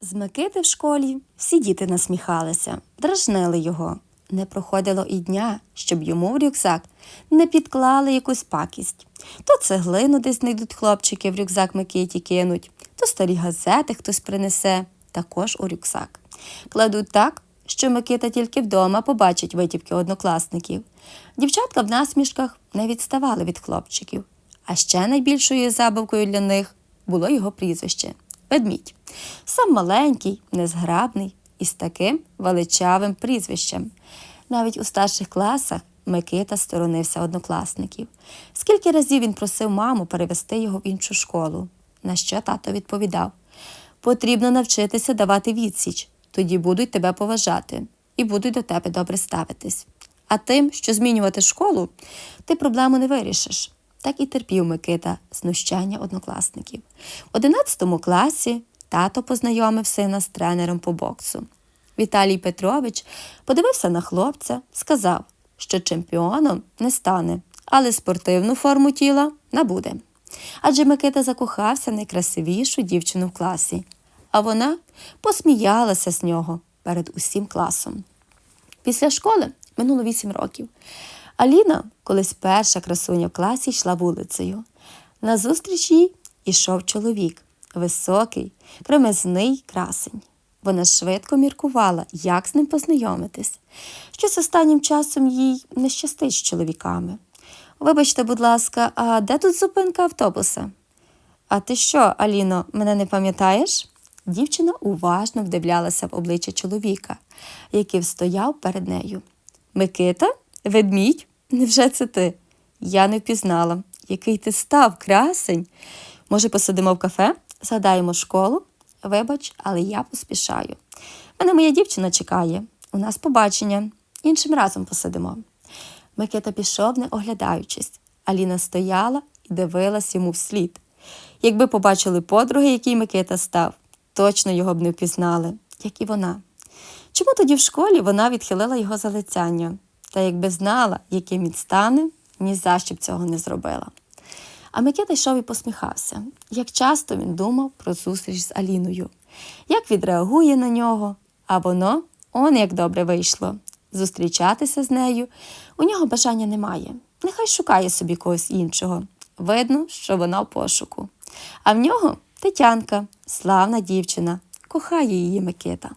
З Микити в школі всі діти насміхалися, дражнили його. Не проходило і дня, щоб йому в рюкзак не підклали якусь пакість. То цеглину десь знайдуть хлопчики в рюкзак Микиті кинуть, то старі газети хтось принесе, також у рюкзак. Кладуть так, що Микита тільки вдома побачить витівки однокласників. Дівчатка в насмішках не відставали від хлопчиків. А ще найбільшою забавкою для них було його прізвище ведмідь. Сам маленький, незграбний і з таким величавим прізвищем. Навіть у старших класах Микита сторонився однокласників. Скільки разів він просив маму перевести його в іншу школу, на що тато відповідав: потрібно навчитися давати відсіч, тоді будуть тебе поважати і будуть до тебе добре ставитись. А тим, що змінювати школу, ти проблему не вирішиш. Так і терпів Микита знущання однокласників. В 11 класі тато познайомив сина з тренером по боксу. Віталій Петрович подивився на хлопця, сказав, що чемпіоном не стане, але спортивну форму тіла набуде. Адже Микита закохався найкрасивішу дівчину в класі, а вона посміялася з нього перед усім класом. Після школи минуло вісім років. Аліна, колись перша красуня в класі, йшла вулицею. Назустріч їй ішов чоловік, високий, кремезний красень. Вона швидко міркувала, як з ним познайомитись. Щось останнім часом їй не щастить з чоловіками. Вибачте, будь ласка, а де тут зупинка автобуса? А ти що, Аліно, мене не пам'ятаєш? Дівчина уважно вдивлялася в обличчя чоловіка, який стояв перед нею. Микита? Ведмідь? Невже це ти? Я не впізнала. Який ти став, красень. Може, посидимо в кафе, згадаємо школу? Вибач, але я поспішаю. Мене моя дівчина чекає. У нас побачення. Іншим разом посидимо. Микита пішов, не оглядаючись. Аліна стояла і дивилась йому вслід. Якби побачили подруги, який Микита став, точно його б не впізнали, як і вона. Чому тоді в школі вона відхилила його залицяння? Та якби знала, яким він стане, ні за що б цього не зробила. А Микита йшов і посміхався, як часто він думав про зустріч з Аліною, як відреагує на нього, а воно он як добре вийшло. Зустрічатися з нею у нього бажання немає. Нехай шукає собі когось іншого. Видно, що вона в пошуку. А в нього Тетянка, славна дівчина, кохає її Микита.